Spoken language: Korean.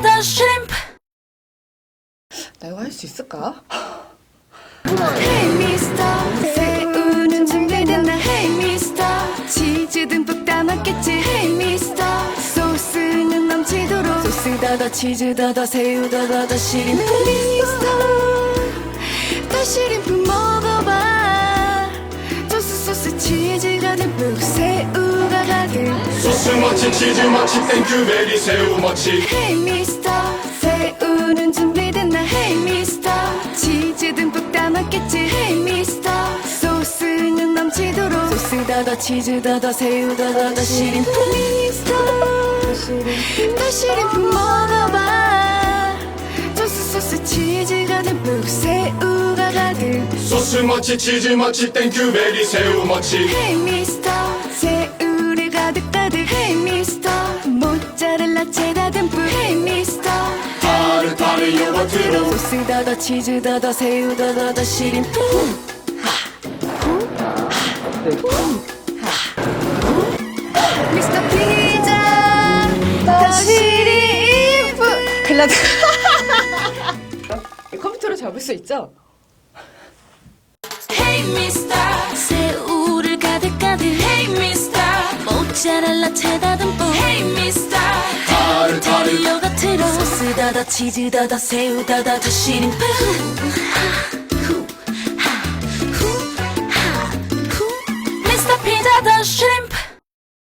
더 shrimp 내가 할 수 있을까? Hey 미스터 새우는 준비됐나 Hey 미스터 치즈 듬뿍 담았겠지. Hey 미스터 소스는 넘치도록. 소스 더더 치즈 더더 새우 더더 더 시림프. 미스터 더 시림프 먹어봐. 소스 소스 치즈가 듬뿍. 가득 소스 멋지 치즈 멋지 땡큐 베리 새우 멋지 Hey 미스터 새우는 준비됐나 Hey 미스터 치즈 듬뿍 담았겠지. Hey 미스터 소스는 넘치도록. 소스 더더 치즈 더더 새우 더더 더 시림프 미스터 더 시림프 먹어봐. 소스 소스 치즈가 듬뿍. 새우가 가득. 소스 멋지 치즈 멋지 땡큐 베리 새우 멋지 Hey 미스터 요거트로 소스 더더 치즈 더더 새우 더더 더 시림프 미스터 피자. 더 시림프 클라드. 컴퓨터로 잡을 수 있죠? Hey 미스터 새우를 가득 가득. Hey 미스터 모짜렐라 체다 듬뿍. Hey 미 스터 타르타르 요거트로 소스 더더 치즈 더더 새우 더더 더 시림프 미스터 피자 더 shrimp